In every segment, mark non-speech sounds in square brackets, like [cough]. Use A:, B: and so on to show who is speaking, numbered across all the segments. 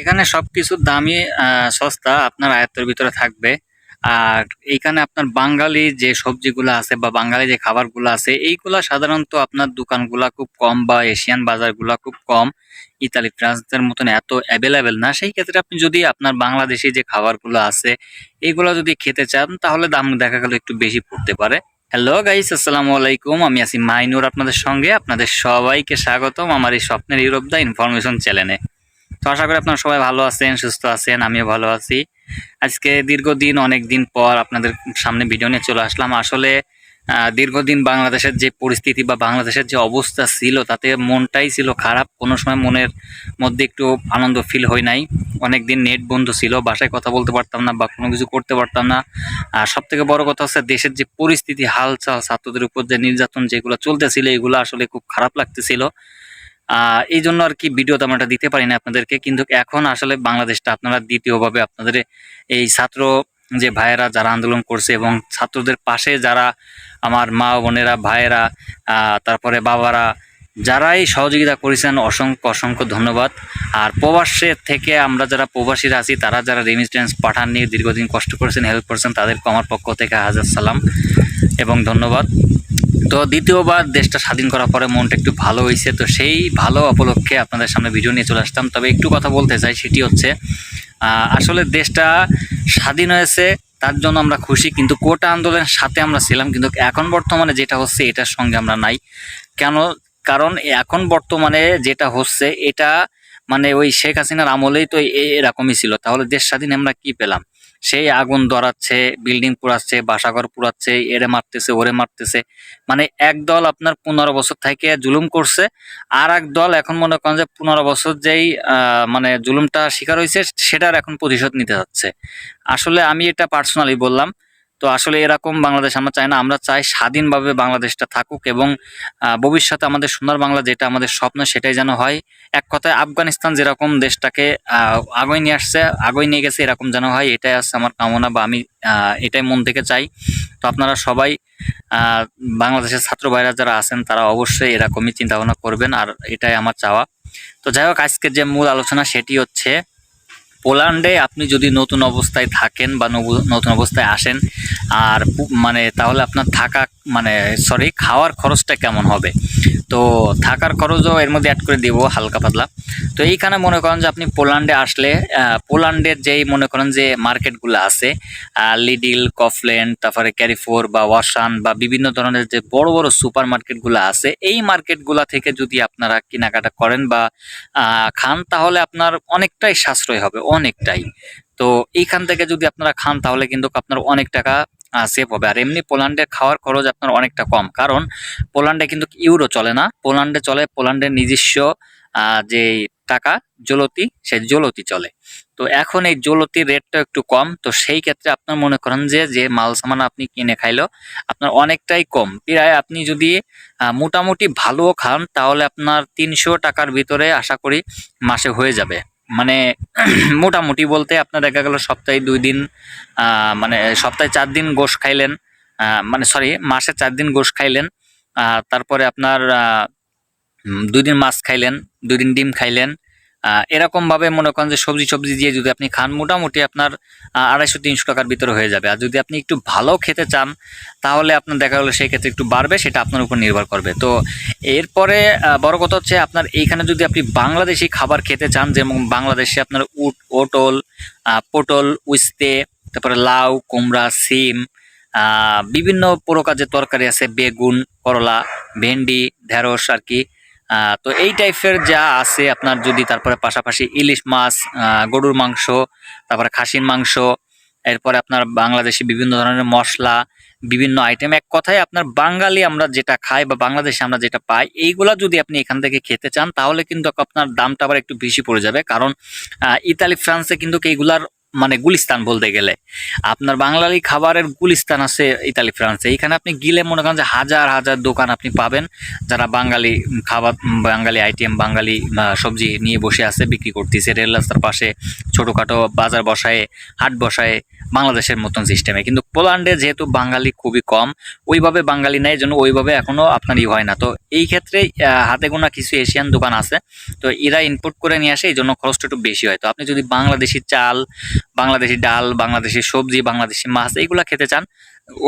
A: এখানে সবকিছুর দামই আহ, সস্তা আপনার আয়ত্তের ভিতরে থাকবে। আর এইখানে আপনার বাঙালি যে সবজিগুলো আছে বা বাঙালি যে খাবারগুলো আছে এইগুলা সাধারণত আপনার দোকানগুলা খুব কম বা এশিয়ান বাজারগুলা খুব কম। ইতালি ফ্রান্সের মতন এত অ্যাভেলেবেল না। সেই ক্ষেত্রে আপনি যদি আপনার বাংলাদেশি যে খাবারগুলো আছে এইগুলো যদি খেতে চান তাহলে দাম দেখা গেল একটু বেশি পড়তে পারে। হ্যালো গাইস আসসালামু আলাইকুম। আমি আছি মাইনুর আপনাদের সঙ্গে। আপনাদের সবাইকে স্বাগতম আমার এই স্বপ্নের ইউরোপ দা ইনফরমেশন চ্যানেলে। তো আশা করি আপনারা সবাই ভালো আছেন, সুস্থ আছেন, আমিও ভালো আছি। আজকে দীর্ঘদিন অনেক দিন পর আপনাদের সামনে ভিডিও নিয়ে চলে আসলাম। আসলে দীর্ঘদিন বাংলাদেশের যে পরিস্থিতি বা বাংলাদেশের যে অবস্থা ছিল, তাতে মনটাই ছিল খারাপ। কোনো সময় মনের মধ্যে একটু আনন্দ ফিল হয় নাই। অনেক দিন নেট বন্ধ ছিল, বাসায় কথা বলতে পারতাম না বা কোনো কিছু করতে পারতাম না। আর সব থেকে বড় কথা হচ্ছে, দেশের যে পরিস্থিতি, হালচাল, ছাত্রদের উপর যে নির্যাতন যেগুলো চলতেছিল, এগুলো আসলে খুব খারাপ লাগতেছিল। এই জন্য আর কি ভিডিও তেমন একটা দিতে পারি না আপনাদেরকে। কিন্তু এখন আসলে বাংলাদেশটা আপনারা দ্বিতীয়ভাবে আপনাদের এই ছাত্র যে ভাইয়েরা যারা আন্দোলন করছে এবং ছাত্রদের পাশে যারা আমার মা বোনেরা, ভাইয়েরা তারপরে বাবারা, যারাই সহযোগিতা করেছেন, অসংখ্য অসংখ্য ধন্যবাদ। আর প্রবাসের থেকে আমরা যারা প্রবাসীরা আছি, তারা যারা রেমিস্টেন্স পাঠান নিয়ে দীর্ঘদিন কষ্ট করেছেন হেল্প করেছেন তাদেরকে আমার পক্ষ থেকে হাজার সালাম এবং ধন্যবাদ। তো দ্বিতীয়বার দেশটা স্বাধীন করার পরে মনটা একটু ভালো হয়েছে। তো সেই ভালো উপলক্ষে আপনাদের সামনে ভিডিও নিয়ে চলে আসতাম তবে একটু কথা বলতে চাই, সেটি হচ্ছে আসলে দেশটা স্বাধীন হয়েছে, তার জন্য আমরা খুশি, কিন্তু কোটা আন্দোলনের সাথে আমরা ছিলাম, কিন্তু এখন বর্তমানে যেটা হচ্ছে, এটার সঙ্গে আমরা নাই। কেন? কারণ এখন বর্তমানে যেটা হচ্ছে, এটা মানে ওই শেখ হাসিনার আমলেই তো এরকমই ছিল। তাহলে দেশ স্বাধীন আমরা কি পেলাম? সেই আগুন ধরাচ্ছে বিল্ডিং পুড়াচ্ছে, বাসাঘর পুড়াচ্ছে এরে মারতেছে ওরে মারতেছে। মানে এক দল আপনার পনেরো বছর থেকে জুলুম করছে আর এক দল এখন মনে করেন যে পনেরো বছর যেই মানে জুলুমটা শিকার হয়েছে, সেটার এখন প্রতিশোধ নিতে যাচ্ছে। আসলে আমি এটা পার্সোনালি বললাম তো আসলে এরকম বাংলাদেশ আমরা চাই না, আমরা চাই স্বাধীনভাবে বাংলাদেশটা থাকুক এবং ভবিষ্যতে আমাদের সোনার বাংলা যেটা আমাদের স্বপ্ন সেটাই যেন হয়। এক কথায় আফগানিস্তান যেরকম দেশটাকে আগুয়ে নিয়ে আসছে, আগুয়ে নিয়ে গেছে, এরকম যেন হয়, এটাই আছে আমার কামনা বা আমি এটাই মন থেকে চাই। তো আপনারা সবাই বাংলাদেশের ছাত্র ভাইরা যারা আছেন, তারা অবশ্যই এরকমই চিন্তা ভাবনা করবেন, আর এটাই আমার চাওয়া। তো যাই হোক, আজকের যে মূল আলোচনা সেটি হচ্ছে পোল্যান্ডে আপনি যদি নতুন অবস্থায় থাকেন বা নতুন অবস্থায় আসেন, আর মানে তাহলে আপনার থাকা মানে সরি খাওয়ার খরচটা কেমন হবে? তো থাকার খরচও এর মধ্যে অ্যাড করে দিব, হালকা পাতলা। তো এইখানে মনে করেন যে আপনি পোল্যান্ডে আসলে পোল্যান্ডের যেই মনে করেন যে মার্কেটগুলো আছে লিডিল কফল্যান্ড তারপরে ক্যারিফোর বা ওয়াসান বা বিভিন্ন ধরনের যে বড় বড় সুপার মার্কেটগুলো আছে, এই মার্কেটগুলা থেকে যদি আপনারা কেনাকাটা করেন বা খান, তাহলে আপনার অনেকটাই সাশ্রয় হবে। অনেকটাই। তো এইখান থেকে যদি আপনারা খান, তাহলে কিন্তু আপনার অনেক টাকা সেভ হবে। আর এমনি পোল্যান্ডে খাওয়ার খরচ আপনার অনেকটা কম। কারণ পোল্যান্ডে কিন্তু ইউরো চলে না। পোল্যান্ডে চলে, পোল্যান্ডের নিজস্ব যে টাকা, জলতি, সেই জলতি চলে। তো এখন এই জলতির রেটটা একটু কম। তো সেই ক্ষেত্রে আপনার মনে করেন যে যে মাল সামান আপনি কিনে খাইলো, আপনার অনেকটাই কম। প্রায় আপনি যদি মোটামুটি ভালো খান, তাহলে আপনার তিনশো টাকার ভিতরে আশা করি মাসে হয়ে যাবে। মানে [clears throat] মোটামুটি বলতে আপনার দেখা গেল সপ্তাহে দুই দিন মানে সপ্তাহে চার দিন গোশ খাইলেন মানে সরি মাসে চার দিন গোশ খাইলেন তারপরে আপনার দুই দিন মাছ খাইলেন, দুই দিন ডিম খাইলেন আহ, এরকম ভাবে মনে করেন যে সবজি সবজি দিয়ে যদি আপনি খান মোটামুটি আপনার আড়াইশো তিনশো টাকার ভিতরে হয়ে যাবে। আর যদি আপনি একটু ভালো খেতে চান তাহলে আপনার দেখা গেলো সেই ক্ষেত্রে একটু বাড়বে সেটা আপনার উপর নির্ভর করবে। তো এরপরে বড় কথা হচ্ছে আপনার এইখানে যদি আপনি বাংলাদেশি খাবার খেতে চান যেমন বাংলাদেশে আপনার উট ওটল পটল উস্তে তারপরে লাউ কুমড়া সিম বিভিন্ন প্রকার যে তরকারি আছে বেগুন করলা ভেন্ডি ঢেঁড়স আর কি তো এই টাইপের যা আছে আপনার যদি তারপরে পাশাপাশি ইলিশ মাছ গরুর মাংস, তারপরে খাসির মাংস, এরপরে আপনার বাংলাদেশি বিভিন্ন ধরনের মশলা, বিভিন্ন আইটেম এক কথায় আপনার বাঙালি আমরা যেটা খাই বা বাংলাদেশে আমরা যেটা পাই, এইগুলা যদি আপনি এখান থেকে খেতে চান, তাহলে কিন্তু আপনার দামটা আবার একটু বেশি পড়ে যাবে। কারণ ইতালি, ফ্রান্সে কিন্তু এইগুলার মানে গুলিস্তান বলতে গেলে। আপনার বাঙালি খাবারের গুলিস্তান আছে ইতালি, ফ্রান্সে। এখানে আপনি গিলে মনে করেন যে হাজার হাজার দোকান আপনি পাবেন। যারা বাঙালি খাবার, বাঙালি আইটেম, বাঙালি সবজি নিয়ে বসে আছে, বিক্রি করতেছে। রেল রাস্তার পাশে ছোটোখাটো বাজার বসায়, হাট বসায় বাংলাদেশের মতন সিস্টেমে কিন্তু পোল্যান্ডে যেহেতু বাঙালি খুবই কম, ওইভাবে বাঙালি নেই জন্য ওইভাবে এখনও আপনার ই হয় না। তো এই ক্ষেত্রে হাতে গোনা কিছু এশিয়ান দোকান আছে, তো এরা ইনপুট করে নিয়ে আসে এই জন্য খরচটা একটু বেশি হয়। তো আপনি যদি বাংলাদেশি চাল, বাংলাদেশি ডাল, বাংলাদেশি সবজি, বাংলাদেশি মাছ এইগুলো খেতে চান,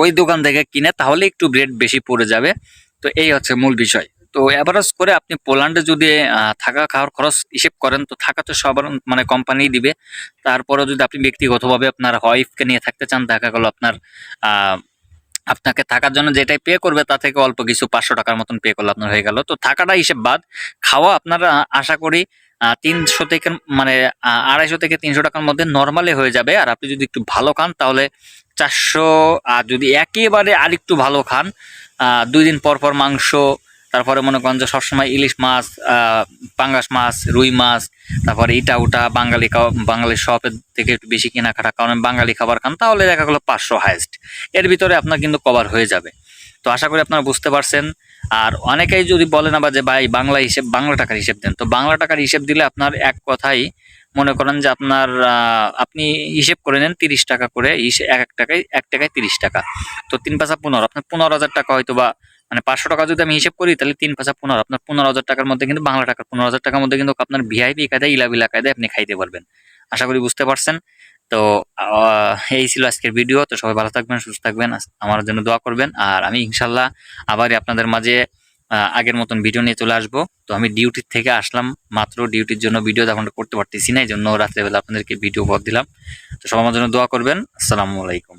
A: ওই দোকান থেকে কিনে তাহলে একটু রেট বেশি পড়ে যাবে। তো এই হচ্ছে মূল বিষয়। তো অ্যাভারেজ করে আপনি পোল্যান্ডে যদি থাকা খাওয়ার খরচ হিসেব করেন, তো থাকা তো সবার মানে কোম্পানি দিবে। তারপরে যদি আপনি ব্যক্তিগতভাবে আপনার ওয়াইফকে নিয়ে থাকতে চান, দেখা গেলো আপনার আপনাকে থাকার জন্য যেটাই পে করবে, তা থেকে অল্প কিছু পাঁচশো টাকার মতন পে করলে আপনার হয়ে গেল। তো থাকাটা হিসেব বাদ। খাওয়া আপনারা আশা করি তিনশো থেকে মানে আড়াইশো থেকে তিনশো টাকার মধ্যে নর্মালি হয়ে যাবে। আর আপনি যদি একটু ভালো খান, তাহলে চারশো, আর যদি একেবারে আরেকটু ভালো খান দুই দিন পর পর মাংস তারপরে মনে করেন যে সবসময় ইলিশ মাছ পাঙ্গাস মাছ, রুই মাছ, তারপরে ইটা উটা, বাঙালি বাঙালি শপের থেকে একটু বেশি কেনাকাটা। কারণ বাঙালি খাবার খান, তাহলে দেখা গেলো পাঁচশো হাইস্ট এর ভিতরে আপনার কিন্তু কভার হয়ে যাবে। তো আশা করি আপনারা বুঝতে পারছেন। আর অনেকেই যদি বলেন আবার যে, ভাই, বাংলা হিসেব, বাংলা টাকার হিসেব দেন। তো বাংলা টাকার হিসেব দিলে আপনার এক কথাই মনে করেন যে আপনার আপনি হিসেব করে নেন তিরিশ টাকা করে এক এক টাকায় এক টাকায় তিরিশ টাকা। তো তিন পাঁচা পনেরো, আপনার পনেরো হাজার টাকা হয়তো বা মানে পাঁচশো টাকা যদি আমি হিসেব করি, তাহলে তিন পাঁচা পনেরো, আপনার পনেরো হাজার টাকার মধ্যে কিন্তু বাংলা টাকার পনেরো হাজার টাকার মধ্যে কিন্তু আপনার ভিআইপি কায়দায় ইলাবিলা কায়দায় আপনি খাইতে পারবেন। আশা করি বুঝতে পারছেন। তো এই ছিল আজকের ভিডিও। তো সবাই ভালো থাকবেন, সুস্থ থাকবেন। আমার জন্য দোয়া করবেন। আর আমি ইনশাল্লাহ আবারই আপনাদের মাঝে আগের মতন ভিডিও নিয়ে চলে আসব। তো আমি ডিউটির থেকে আসলাম, মাত্র ডিউটির জন্য ভিডিও তখন করতে পারতেছি না, এই জন্য রাত্রেবেলা আপনাদেরকে ভিডিও উপহার দিলাম। তো সবার আমার জন্য দোয়া করবেন। আসসালামু আলাইকুম।